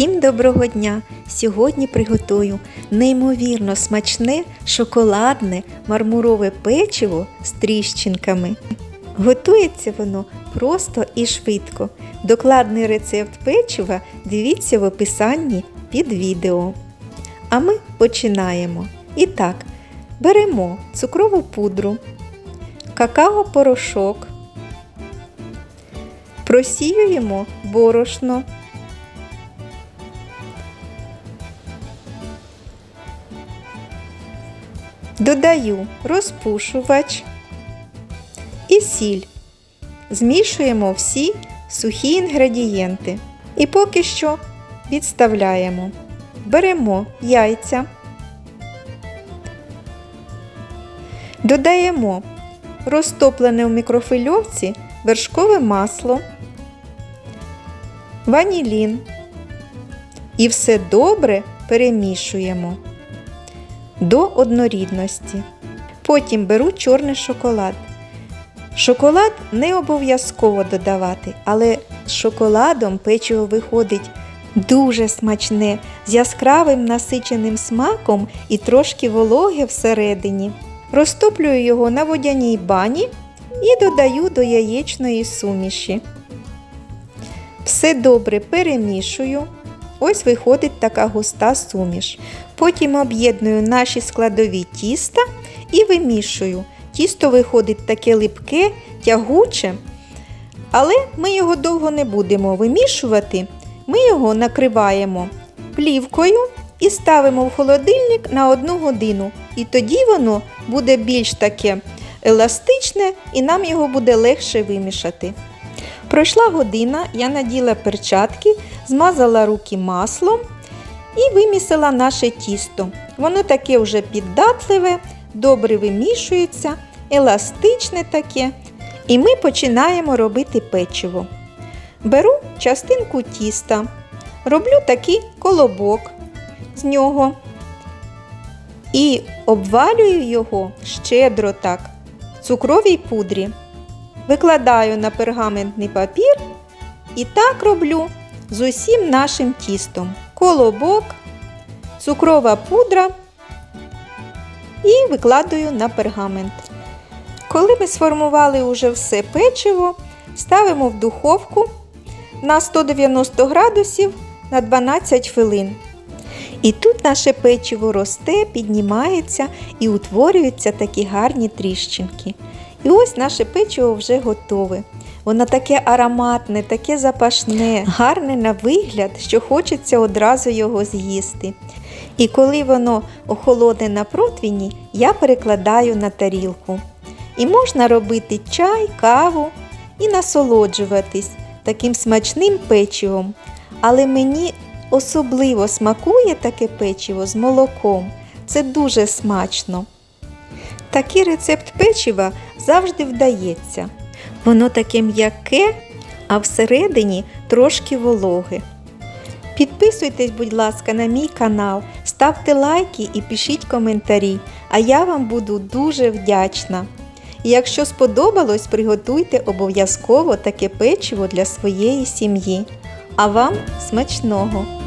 Всім доброго дня! Сьогодні приготую неймовірно смачне шоколадне мармурове печиво з тріщинками. Готується воно просто і швидко. Докладний рецепт печива дивіться в описанні під відео. А ми починаємо. І так, беремо цукрову пудру, какао-порошок, просіюємо борошно. Додаю розпушувач і сіль. Змішуємо всі сухі інгредієнти. І поки що відставляємо. Беремо яйця, додаємо розтоплене в мікрофильовці вершкове масло, ванілін і все добре перемішуємо до однорідності. Потім беру чорний шоколад. Шоколад не обов'язково додавати, але з шоколадом печиво виходить дуже смачне, з яскравим насиченим смаком і трошки вологе всередині. Розтоплюю його на водяній бані і додаю до яєчної суміші. Все добре перемішую. Ось виходить така густа суміш. Потім об'єдную наші складові тіста і вимішую. Тісто виходить таке липке, тягуче, але ми його довго не будемо вимішувати. Ми його накриваємо плівкою і ставимо в холодильник на одну годину. І тоді воно буде більш таке еластичне і нам його буде легше вимішати. Пройшла година, я наділа перчатки, змазала руки маслом і вимісила наше тісто. Воно таке вже піддатливе, добре вимішується, еластичне таке. І ми починаємо робити печиво. Беру частинку тіста, роблю такий колобок з нього і обвалюю його щедро так в цукровій пудрі. Викладаю на пергаментний папір і так роблю з усім нашим тістом. Колобок, цукрова пудра і викладаю на пергамент. Коли ми сформували уже все печиво, ставимо в духовку на 190 градусів на 12 хвилин. І тут наше печиво росте, піднімається і утворюються такі гарні тріщинки. І ось наше печиво вже готове. Воно таке ароматне, таке запашне, гарне на вигляд, що хочеться одразу його з'їсти. І коли воно охолоне на противні, я перекладаю на тарілку. І можна робити чай, каву і насолоджуватись таким смачним печивом. Але мені особливо смакує таке печиво з молоком. Це дуже смачно. Такий рецепт печива завжди вдається. Воно таке м'яке, а всередині трошки вологе. Підписуйтесь, будь ласка, на мій канал, ставте лайки і пишіть коментарі, а я вам буду дуже вдячна. І якщо сподобалось, приготуйте обов'язково таке печиво для своєї сім'ї. А вам смачного!